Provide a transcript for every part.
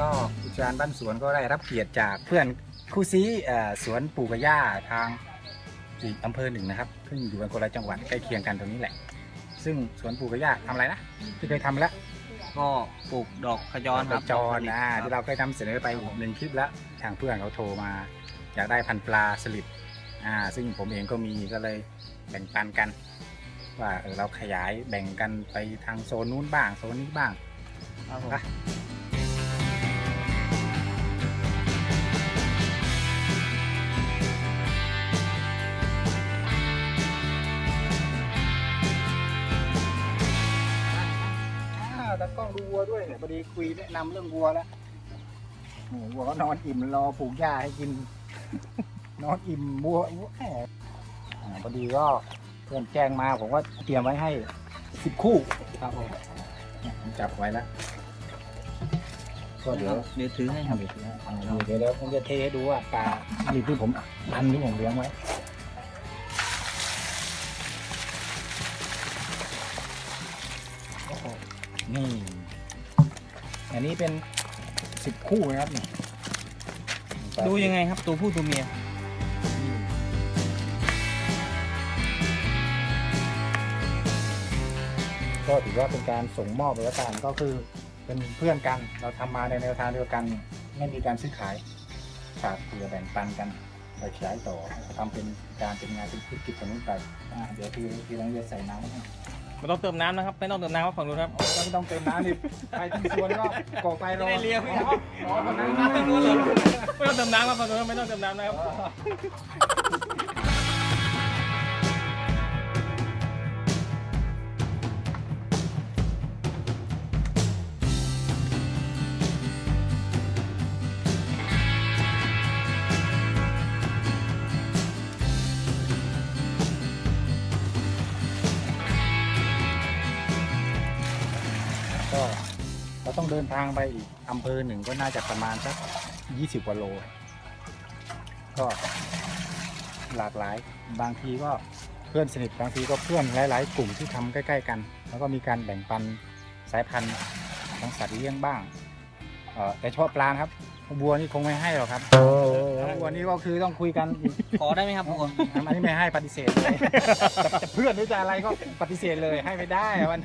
ก็อุทยานบ้านสวนก็ได้รับเกียรติจากเพื่อนคู่ซีเอ่อสวนปู่กับย่าทางอีกอำเภอหนึ่งนะครับซึ่งอยู่กันคนละจังหวัดใกล้เคียงกันตรงนี้แหละ ซึ่งสวนปู่กับย่าทำอะไรนะที่เคยทำมาแล้วก็ปลูกดอกขจรดคอรับกจรดอ่าคที่รับเราเคยนำเสนอไปหนึ่งคลิปแล้วทางเพื่อนเขาโทรมาอยากได้พันธุ์ปลาสลิดอ่าซึ่งผมเองก็มีก็เลยแบ่งปันกัน ว่าเออเราขยายแบ่งกันไปทางโซนนู้นบ้างโซนนี้บ้างครับผม ดูวัวด้วยเนี่ยพอดีคุยแนะนำเรื่องวัวแล้วโอ้โหวัวก็นอนอิ่มรอปลูกหญ้าให้กิน นอนอิ่มวัววัวแหมอ่าพอดีก็เพื่อนแจ้งมาผมก็เตรียมไว้ให้สิบคู่ครับผมเนี่ยผมจับไว้แล้วก็เดี๋ยว เดี๋ยวถือให้ครับ เดี๋ยวเดี๋ยวเดี๋ยวผมจะเทให้ดูว่าปลาหลีที่ผมพันที่ผมเลี้ยงไว้โอ้โหนี่ อันนี้เป็นสิบคู่นะครับนี่ดูยังไงครับตัวผู้ตัวเมียก็ถือว่าเป็นการส่งมอบไปแล้วกันก็คือเป็นเพื่อนกัน เราทำมาในแนวทางเดียวกัน ไม่มีการซื้อขายฝากเผื่อแบ่งปันกันไปขยายต่อทำเป็นการเป็นงานเป็นธุรกิจตรงนู้นไปอ่าเดี๋ยวพี่พี่ต้องจะใส่น้ำให้ ไม่ต้องเติมน้ำนะครับ ไม่ต้องเติมน้ำครับฝั่งนู้นครับ ก็ไม่ต้องเติมน้ำดิไปที่สวนก็ก่อไฟรอไม่ได้เลี้ยงอ๋ออ๋อตอนนั้นน้ำฝั่งนู้นเลยไม่ต้องเติมน้ำครับฝั่งนู้นไม่ต้องเติมน้ำนะครับ ต้องเดินทางไปอีกอำเภอหนึ่งก็น่าจะประมาณสักยี่สิบกว่าโล ก็หลากหลายบางทีก็เพื่อนสนิทบางทีก็เพื่อนหลาย ๆ กลุ่มที่ทำใกล้ ๆ กัน แล้วก็มีการแบ่งปันสายพันธุ์ของสัตว์เลี้ยงบ้างเอ่อแต่เฉพาะปลานะครับวัวนี่คงไม่ให้หรอกครับวัวนี่ก็คือต้องคุยกันอีกขอได้ไหมครับบัวอันนี้ไม่ให้ปฏิเสธเลยจะจะเพื่อนหรือจะอะไรก็ปฏิเสธเลยให้ไม่ได้อะมัน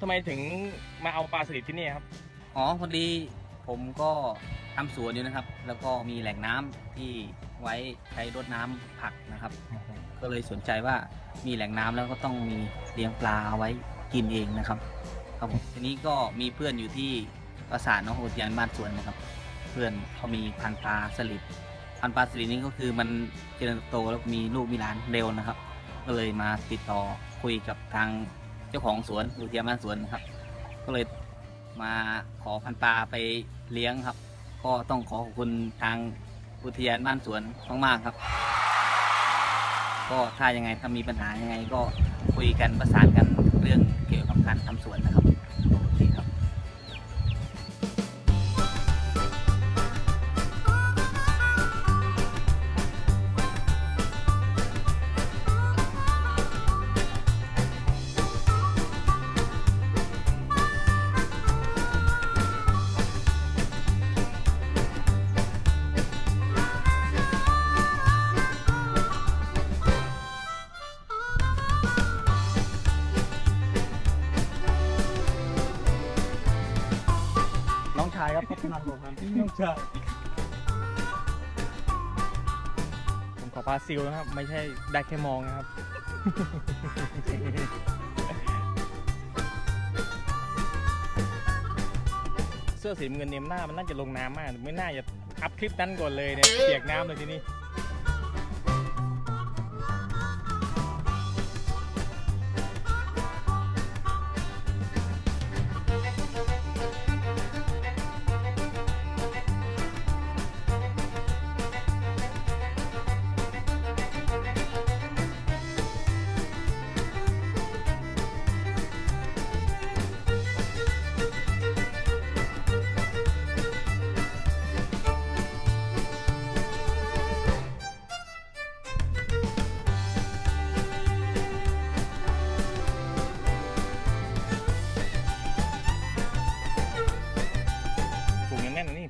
ทำไมถึงมาเอาปลาสลิดที่นี่ครับ อ๋อพอดีผมก็ทำสวนอยู่นะครับ แล้วก็มีแหล่งน้ำที่ไว้ใช้รดน้ำผักนะครับ ก็เลยสนใจว่ามีแหล่งน้ำแล้วก็ต้องมีเลี้ยงปลาเอาไว้กินเองนะครับ ครับผมทีนี้ก็มีเพื่อนอยู่ที่ปราสาทน้องอุทยานบ้านสวนนะครับ เพื่อนเขามีพันธุ์ปลาสลิดพันธุ์ปลาสลิดนี้ก็คือมันเจริญเติบโตแล้วมีลูกมีหลานเร็วนะครับ ก็เลยมาติดต่อคุยกับทาง เจ้าของสวนอุทยานบ้านสวนครับ ก็เลยมาขอพันธุ์ปลาไปเลี้ยงครับ ก็ต้องขอขอบคุณทางอุทยานบ้านสวนมากๆครับ ก็ถ้ายังไงถ้ามีปัญหายังไงก็คุยกันประสานกันเรื่องเกี่ยวกับการทำสวนนะครับโอเคครับายครับพัฒนาผมครับน้องชายผมขอปลาซิลนะครับ ไม่ใช่ได้แค่มองนะครับ เสื้อสีน้ำเงินเนยมหน้ามันน่าจะลงน้ำมาก ไม่น่าจะอัพคลิปนั้นก่อนเลยเนี่ยเปียกน้ำเลยทีนี้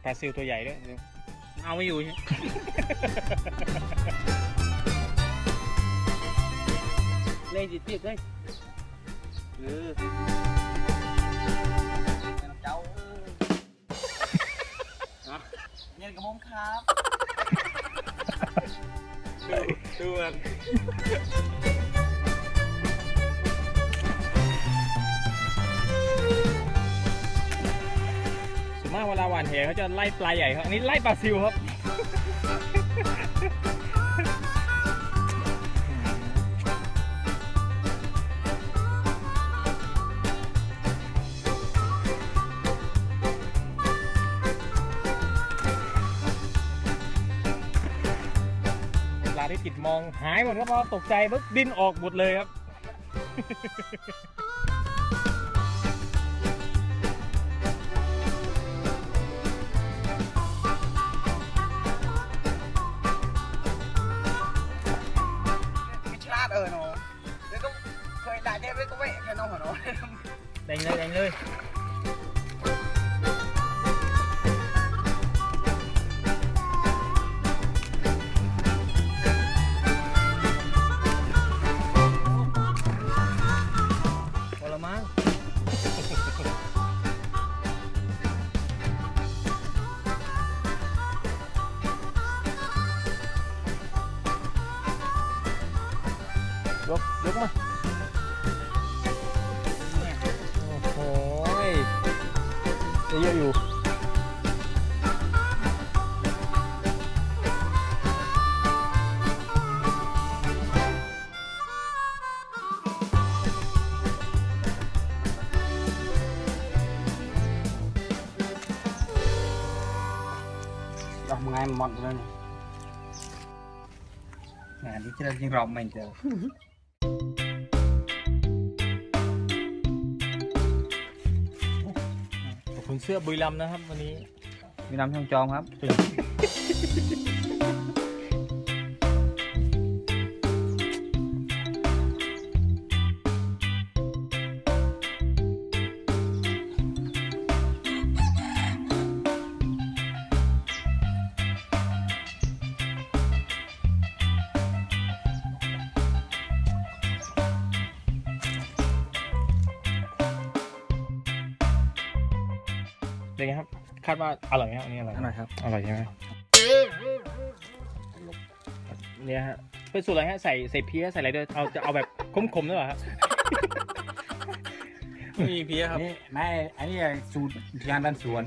ลาซิลตัวใหญ่ด้วยเอาไม่อยู่ใช่ไหมเลยจิตติดเลยเออเจ้าเอ้ยเย็นกับผมครับ ดูมัน มากเวลาหวานแหเขาจะไล่ปลาใหญ่ครับ อันนี้ไล่ปลาซิวครับ ปลาที่ติดมองหายหมดครับเพราะตกใจปุ๊บดิ้นออกหมดเลยครับ ยด่าแกไปก็ไม่แค่น้อ เยอะอยู่ดอกไม้หมดเลยงานที่เราจริงรอไม่เจอ เสื้อบุรีรัมย์นะครับ วันนี้ มีน้ำช่องจอมครับ เป็นไงครับ คาดว่าอร่อยไหมครับอันนี้อร่อยอร่อยครับ อร่อยใช่ไหมเนี่ยฮะ เป็นสูตรอะไรฮะ ใส่ใส่เพี้ยใส่อะไรด้วย เอาจะเอาแบบขมๆด้วยเหรอฮะไม่มีเพี้ยครับ นี่ไม่อันนี้สูตรอุทยานบ้านสวน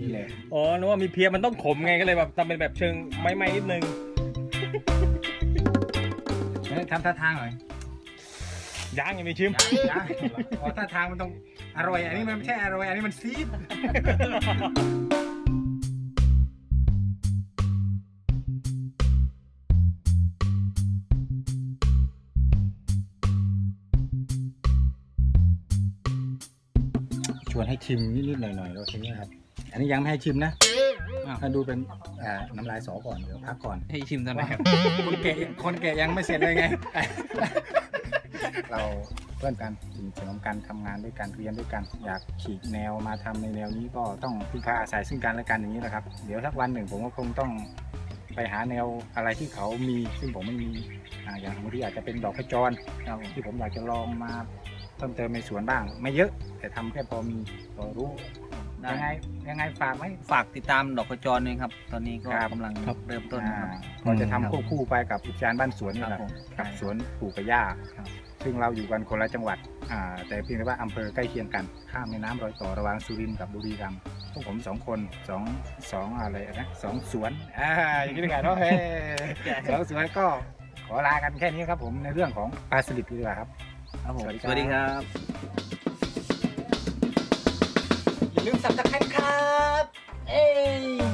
นี่เลยอ๋อนึกว่ามีเพี้ยมันต้องขมไงก็เลยแบบทำเป็นแบบเชิงไม้ๆนิดนึงเอ้ยทำท่าทางหน่อยย่างยังไม่ชิมนะอ๋อท่าทางมันต้อง อร่อย อันนี้มันไม่ใช่อร่อย อันนี้มันซีด ชวนให้ชิมนิดๆหน่อยๆแล้วทีนี้ครับ อันนี้ยังไม่ให้ชิมนะอ้าวถ้าดูเป็นอ่าน้ำลายสอก่อนเดี๋ยวพักก่อน ให้ชิมตอนไหนครับ คนแก่คนแก่ยังไม่เสร็จเลยไง เรา เพื่อนกันสนิทสนมกันทำงานด้วยกันเรียนด้วยกัน อยากฉีกแนวมาทำในแนวนี้ก็ต้องพึ่งพาอาศัยซึ่งกันและกันอย่างนี้แหละครับ เดี๋ยวสักวันหนึ่งผมก็คงต้องไปหาแนวอะไรที่เขามี ซึ่งผมไม่มีอ่าอย่างบางทีอาจจะเป็นดอกขจรที่ผมอยากจะลองมาเพิ่มเติมในสวนบ้าง ไม่เยอะ แต่ทำแค่พอมีพอรู้ได้ยังไงยังไงฝากไหมฝากติดตามดอกกระจรด้วยครับ ตอนนี้ก็ครับกำลังครับเริ่มต้นอ่านะครับก็จะครัทำบควบคู่ไปกับอุทยานบ้านสวนนี่ครับแหละผมกับสวนปลูกกระย่าครับ ซึ่งเราอยู่กันคนละจังหวัดอ่าแต่เพียงแต่ว่าอำเภอใกล้เคียงกัน ข้ามแม่น้ำรอยต่อระหว่างสุรินทร์กับบุรีรัมย์พวกผมสองคนสองสองอะไรนะสองสวนอ่าอย่างนี้เป็นไงเนาะเฮ้ยสองสวนก็ขอลากันแค่นี้ครับผมในเรื่องของปลาสลิดดีกว่าครับครับผมสวัสดีสครับวัสดีครับอย่าลืมสับตะไคร้ครับ เอ้ย